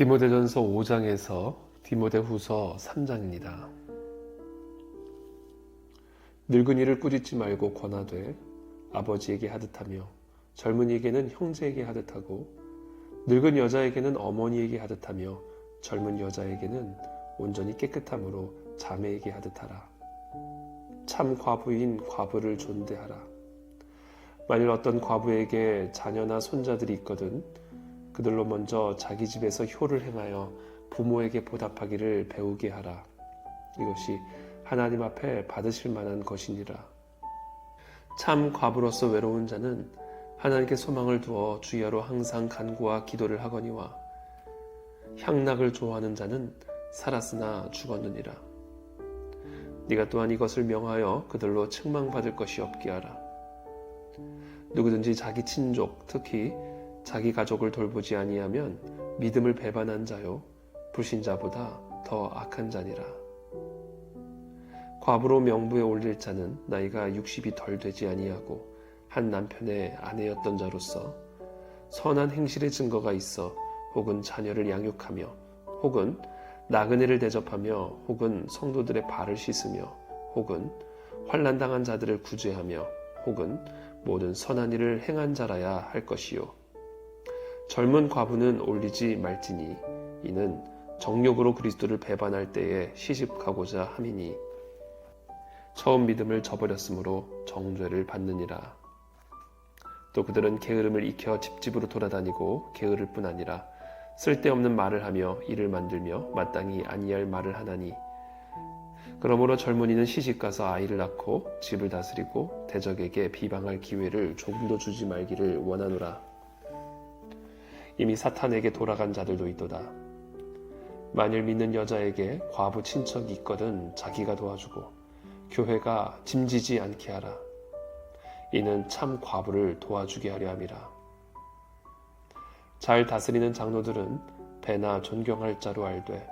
디모데전서 5장에서 디모데후서 3장입니다. 늙은이를 꾸짖지 말고 권하되 아버지에게 하듯하며 젊은이에게는 형제에게 하듯하고 늙은 여자에게는 어머니에게 하듯하며 젊은 여자에게는 온전히 깨끗함으로 자매에게 하듯하라. 참 과부인 과부를 존대하라. 만일 어떤 과부에게 자녀나 손자들이 있거든 그들로 먼저 자기 집에서 효를 행하여 부모에게 보답하기를 배우게 하라. 이것이 하나님 앞에 받으실 만한 것이니라. 참 과부로서 외로운 자는 하나님께 소망을 두어 주야로 항상 간구와 기도를 하거니와 향락을 좋아하는 자는 살았으나 죽었느니라. 네가 또한 이것을 명하여 그들로 책망받을 것이 없게 하라. 누구든지 자기 친족, 특히 자기 가족을 돌보지 아니하면 믿음을 배반한 자요 불신자보다 더 악한 자니라. 과부로 명부에 올릴 자는 나이가 60이 덜 되지 아니하고 한 남편의 아내였던 자로서 선한 행실의 증거가 있어 혹은 자녀를 양육하며 혹은 나그네를 대접하며 혹은 성도들의 발을 씻으며 혹은 환난 당한 자들을 구제하며 혹은 모든 선한 일을 행한 자라야 할 것이요 젊은 과부는 올리지 말지니 이는 정욕으로 그리스도를 배반할 때에 시집가고자 함이니 처음 믿음을 저버렸으므로 정죄를 받느니라. 또 그들은 게으름을 익혀 집집으로 돌아다니고 게으를 뿐 아니라 쓸데없는 말을 하며 일을 만들며 마땅히 아니할 말을 하나니 그러므로 젊은이는 시집가서 아이를 낳고 집을 다스리고 대적에게 비방할 기회를 조금도 주지 말기를 원하노라. 이미 사탄에게 돌아간 자들도 있도다. 만일 믿는 여자에게 과부 친척이 있거든 자기가 도와주고 교회가 짐지지 않게 하라. 이는 참 과부를 도와주게 하려 함이라. 잘 다스리는 장로들은 배나 존경할 자로 알되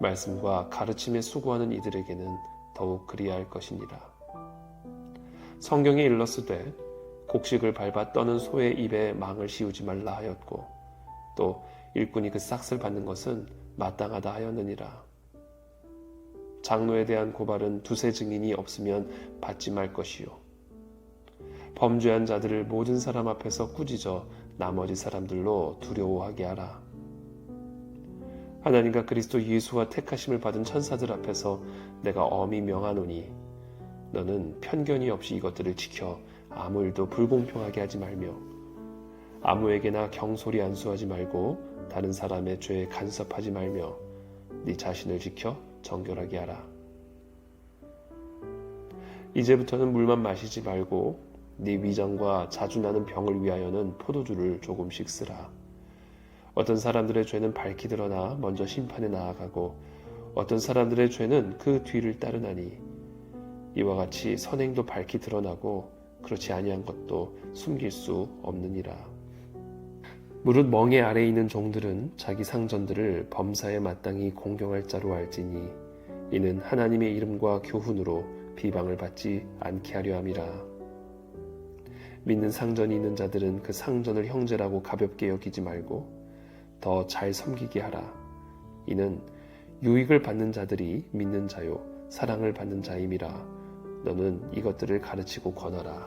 말씀과 가르침에 수고하는 이들에게는 더욱 그리할 것이니라. 성경에 일렀으되 곡식을 밟아 떠는 소의 입에 망을 씌우지 말라 하였고 또 일꾼이 그 싹을 받는 것은 마땅하다 하였느니라. 장로에 대한 고발은 두세 증인이 없으면 받지 말 것이요. 범죄한 자들을 모든 사람 앞에서 꾸짖어 나머지 사람들로 두려워하게 하라. 하나님과 그리스도 예수와 택하심을 받은 천사들 앞에서 내가 엄히 명하노니 너는 편견이 없이 이것들을 지켜 아무 일도 불공평하게 하지 말며 아무에게나 경솔히 안수하지 말고 다른 사람의 죄에 간섭하지 말며 네 자신을 지켜 정결하게 하라. 이제부터는 물만 마시지 말고 네 위장과 자주 나는 병을 위하여는 포도주를 조금씩 쓰라. 어떤 사람들의 죄는 밝히 드러나 먼저 심판에 나아가고 어떤 사람들의 죄는 그 뒤를 따르나니 이와 같이 선행도 밝히 드러나고 그렇지 아니한 것도 숨길 수 없느니라. 무릇 멍에 아래 있는 종들은 자기 상전들을 범사에 마땅히 공경할 자로 알지니 이는 하나님의 이름과 교훈으로 비방을 받지 않게 하려 함이라. 믿는 상전이 있는 자들은 그 상전을 형제라고 가볍게 여기지 말고 더 잘 섬기게 하라. 이는 유익을 받는 자들이 믿는 자요 사랑을 받는 자임이라. 너는 이것들을 가르치고 권하라.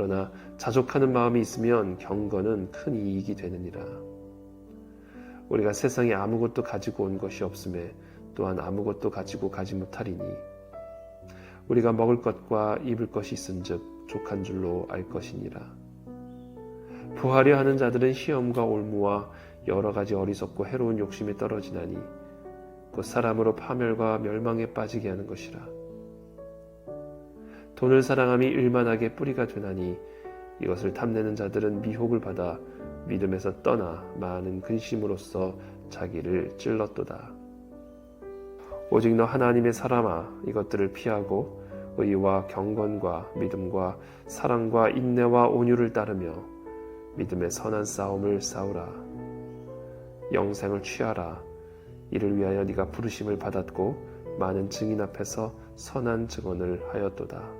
그러나 자족하는 마음이 있으면 경건은 큰 이익이 되느니라. 우리가 세상에 아무것도 가지고 온 것이 없음에 또한 아무것도 가지고 가지 못하리니 우리가 먹을 것과 입을 것이 있은즉 족한 줄로 알 것이니라. 부하려 하는 자들은 시험과 올무와 여러 가지 어리석고 해로운 욕심에 떨어지나니 그 사람으로 파멸과 멸망에 빠지게 하는 것이라. 돈을 사랑함이 일만하게 뿌리가 되나니 이것을 탐내는 자들은 미혹을 받아 믿음에서 떠나 많은 근심으로써 자기를 찔렀도다. 오직 너 하나님의 사람아 이것들을 피하고 의와 경건과 믿음과 사랑과 인내와 온유를 따르며 믿음의 선한 싸움을 싸우라. 영생을 취하라. 이를 위하여 네가 부르심을 받았고 많은 증인 앞에서 선한 증언을 하였도다.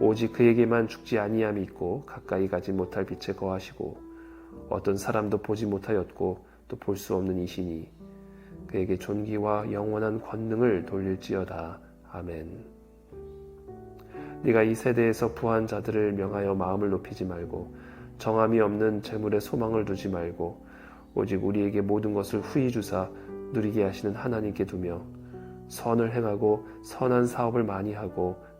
오직 그에게만 죽지 아니함이 있고 가까이 가지 못할 빛에 거하시고 어떤 사람도 보지 못하였고 또 볼 수 없는 이시니 그에게 존귀와 영원한 권능을 돌릴지어다. 아멘. 네가 이 세대에서 부한 자들을 명하여 마음을 높이지 말고 정함이 없는 재물에 소망을 두지 말고 오직 우리에게 모든 것을 후히 주사 누리게 하시는 하나님께 두며 선을 행하고 선한 사업을 많이 하고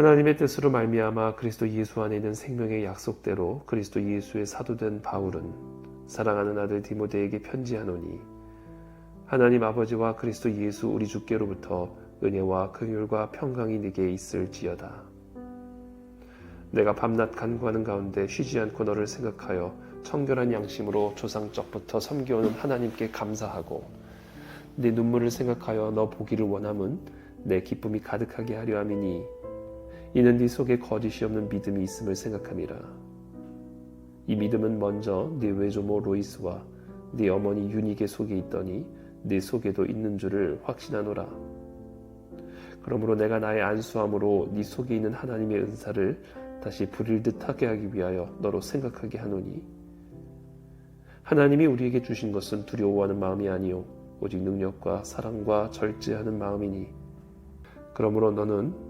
하나님의 뜻으로 말미암아 그리스도 예수 안에 있는 생명의 약속대로 그리스도 예수의 사도된 바울은 사랑하는 아들 디모데에게 편지하노니 하나님 아버지와 그리스도 예수 우리 주께로부터 은혜와 긍휼과 평강이 네게 있을지어다. 내가 밤낮 간구하는 가운데 쉬지 않고 너를 생각하여 청결한 양심으로 조상적부터 섬겨오는 하나님께 감사하고 네 눈물을 생각하여 너 보기를 원함은 내 기쁨이 가득하게 하려 함이니 이는 네 속에 거짓이 없는 믿음이 있음을 생각함이라. 이 믿음은 먼저 네 외조모 로이스와 네 어머니 유니게 속에 있더니 네 속에도 있는 줄을 확신하노라. 그러므로 내가 나의 안수함으로 네 속에 있는 하나님의 은사를 다시 부릴 듯하게 하기 위하여 너로 생각하게 하노니 하나님이 우리에게 주신 것은 두려워하는 마음이 아니요 오직 능력과 사랑과 절제하는 마음이니 그러므로 너는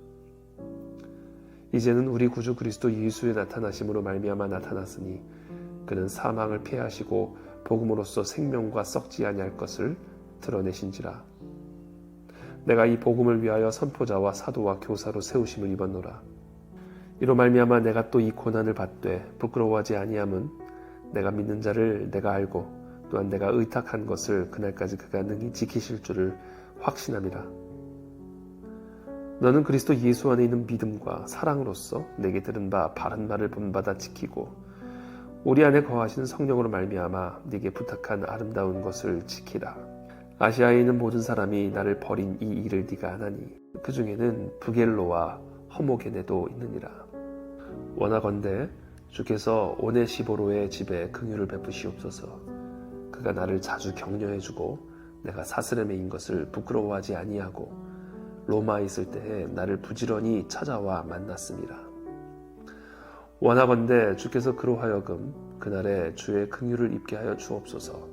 이제는 우리 구주 그리스도 예수의 나타나심으로 말미암아 나타났으니 그는 사망을 패하시고 복음으로써 생명과 썩지 아니할 것을 드러내신지라. 내가 이 복음을 위하여 선포자와 사도와 교사로 세우심을 입었노라. 이로 말미암아 내가 또 이 고난을 받되 부끄러워하지 아니함은 내가 믿는 자를 내가 알고 또한 내가 의탁한 것을 그날까지 그가 능히 지키실 줄을 확신함이라. 너는 그리스도 예수 안에 있는 믿음과 사랑으로서 내게 들은 바 바른 말을 본받아 지키고 우리 안에 거하시는 성령으로 말미암아 네게 부탁한 아름다운 것을 지키라. 아시아에 있는 모든 사람이 나를 버린 이 일을 네가 하나니 그 중에는 부겔로와 허모게네도 있느니라. 원하건대 주께서 오네시보로의 집에 긍휼을 베푸시옵소서. 그가 나를 자주 격려해주고 내가 사스레메인 것을 부끄러워하지 아니하고 로마에 있을 때에 나를 부지런히 찾아와 만났습니다. 원하건대 주께서 그로 하여금 그날에 주의 긍휼을 입게 하여 주옵소서.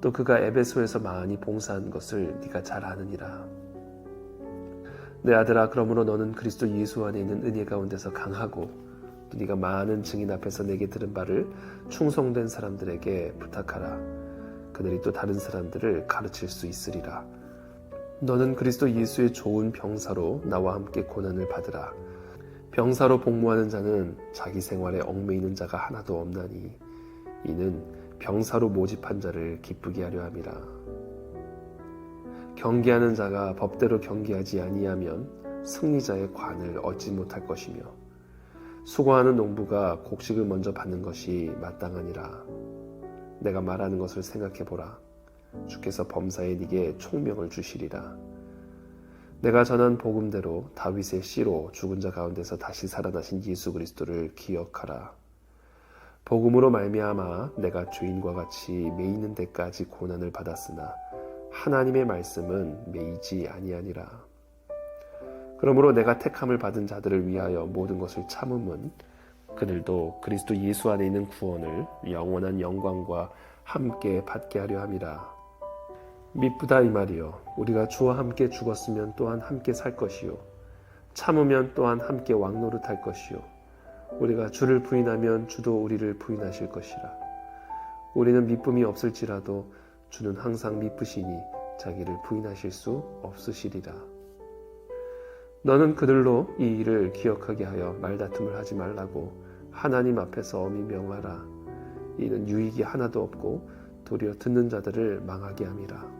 또 그가 에베소에서 많이 봉사한 것을 네가 잘 아느니라. 내 아들아 그러므로 너는 그리스도 예수 안에 있는 은혜 가운데서 강하고 또 네가 많은 증인 앞에서 내게 들은 바를 충성된 사람들에게 부탁하라. 그들이 또 다른 사람들을 가르칠 수 있으리라. 너는 그리스도 예수의 좋은 병사로 나와 함께 고난을 받으라. 병사로 복무하는 자는 자기 생활에 얽매이는 자가 하나도 없나니 이는 병사로 모집한 자를 기쁘게 하려 함이라. 경계하는 자가 법대로 경계하지 아니하면 승리자의 관을 얻지 못할 것이며 수고하는 농부가 곡식을 먼저 받는 것이 마땅하니라. 내가 말하는 것을 생각해 보라. 주께서 범사에 네게 총명을 주시리라. 내가 전한 복음대로 다윗의 씨로 죽은 자 가운데서 다시 살아나신 예수 그리스도를 기억하라. 복음으로 말미암아 내가 죄인과 같이 매이는 데까지 고난을 받았으나 하나님의 말씀은 매이지 아니하니라. 그러므로 내가 택함을 받은 자들을 위하여 모든 것을 참음은 그들도 그리스도 예수 안에 있는 구원을 영원한 영광과 함께 받게 하려 함이라. 미쁘다 이 말이요. 우리가 주와 함께 죽었으면 또한 함께 살 것이요. 참으면 또한 함께 왕노릇할 것이요. 우리가 주를 부인하면 주도 우리를 부인하실 것이라. 우리는 미쁨이 없을지라도 주는 항상 미쁘시니 자기를 부인하실 수 없으시리라. 너는 그들로 이 일을 기억하게 하여 말다툼을 하지 말라고 하나님 앞에서 엄히 명하라. 이는 유익이 하나도 없고 도리어 듣는 자들을 망하게 함이라.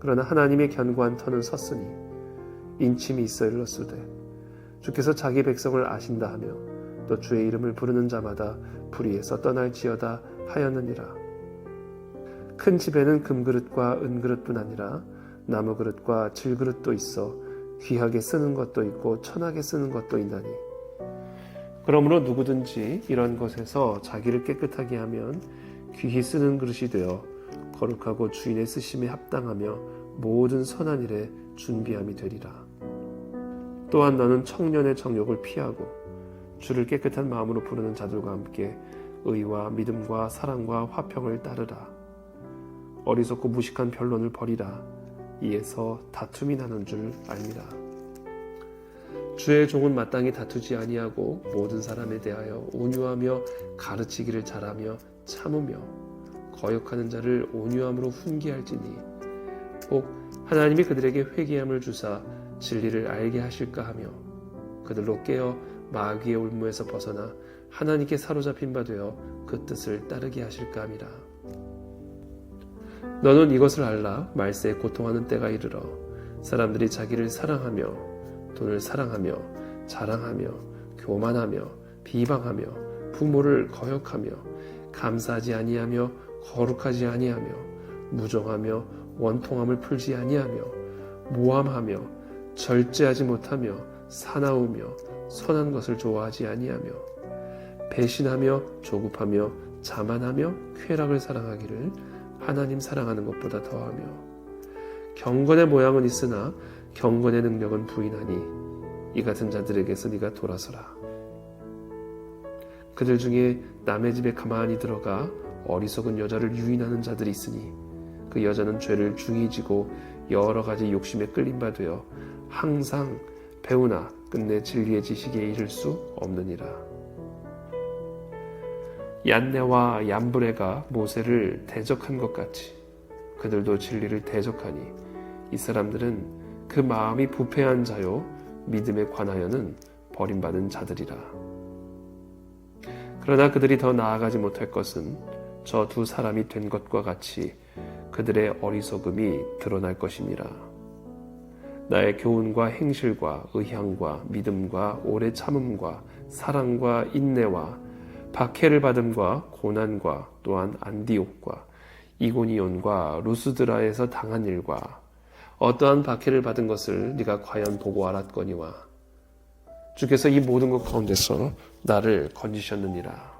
그러나 하나님의 견고한 터는 섰으니 인침이 있어 일렀으되 주께서 자기 백성을 아신다 하며 또 주의 이름을 부르는 자마다 불의에서 떠날지어다 하였느니라. 큰 집에는 금그릇과 은그릇뿐 아니라 나무 그릇과 질그릇도 있어 귀하게 쓰는 것도 있고 천하게 쓰는 것도 있나니 그러므로 누구든지 이런 것에서 자기를 깨끗하게 하면 귀히 쓰는 그릇이 되어 거룩하고 주인의 쓰심에 합당하며 모든 선한 일에 준비함이 되리라. 또한 너는 청년의 정욕을 피하고 주를 깨끗한 마음으로 부르는 자들과 함께 의와 믿음과 사랑과 화평을 따르라. 어리석고 무식한 변론을 버리라. 이에서 다툼이 나는 줄 알미라. 주의 종은 마땅히 다투지 아니하고 모든 사람에 대하여 온유하며 가르치기를 잘하며 참으며 거역하는 자를 온유함으로 훈계할지니 혹 하나님이 그들에게 회개함을 주사 진리를 알게 하실까 하며 그들로 깨어 마귀의 올무에서 벗어나 하나님께 사로잡힌 바 되어 그 뜻을 따르게 하실까 함이라. 너는 이것을 알라 말세에 고통하는 때가 이르러 사람들이 자기를 사랑하며 돈을 사랑하며 자랑하며 교만하며 비방하며 부모를 거역하며 감사하지 아니하며 거룩하지 아니하며 무정하며 원통함을 풀지 아니하며 모함하며 절제하지 못하며 사나우며 선한 것을 좋아하지 아니하며 배신하며 조급하며 자만하며 쾌락을 사랑하기를 하나님 사랑하는 것보다 더하며 경건의 모양은 있으나 경건의 능력은 부인하니 이 같은 자들에게서 네가 돌아서라. 그들 중에 남의 집에 가만히 들어가 어리석은 여자를 유인하는 자들이 있으니 그 여자는 죄를 중히 지고 여러 가지 욕심에 끌린 바 되어 항상 배우나 끝내 진리의 지식에 이를 수 없느니라. 얀네와 얀브레가 모세를 대적한 것 같이 그들도 진리를 대적하니 이 사람들은 그 마음이 부패한 자요 믿음에 관하여는 버림받은 자들이라. 그러나 그들이 더 나아가지 못할 것은 저 두 사람이 된 것과 같이 그들의 어리석음이 드러날 것입니다. 나의 교훈과 행실과 의향과 믿음과 오래 참음과 사랑과 인내와 박해를 받음과 고난과 또한 안디옥과 이고니온과 루스드라에서 당한 일과 어떠한 박해를 받은 것을 네가 과연 보고 알았거니와 주께서 이 모든 것 가운데서 나를 건지셨느니라.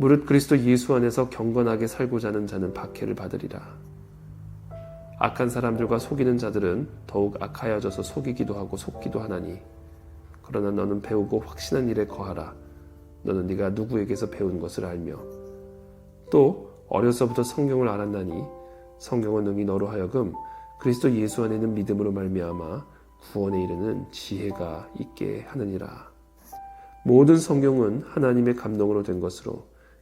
무릇 그리스도 예수 안에서 경건하게 살고자 하는 자는 박해를 받으리라. 악한 사람들과 속이는 자들은 더욱 악하여져서 속이기도 하고 속기도 하나니 그러나 너는 배우고 확신한 일에 거하라. 너는 네가 누구에게서 배운 것을 알며 또 어려서부터 성경을 알았나니 성경은 능히 너로 하여금 그리스도 예수 안에 있는 믿음으로 말미암아 구원에 이르는 지혜가 있게 하느니라. 모든 성경은 하나님의 감동으로 된 것으로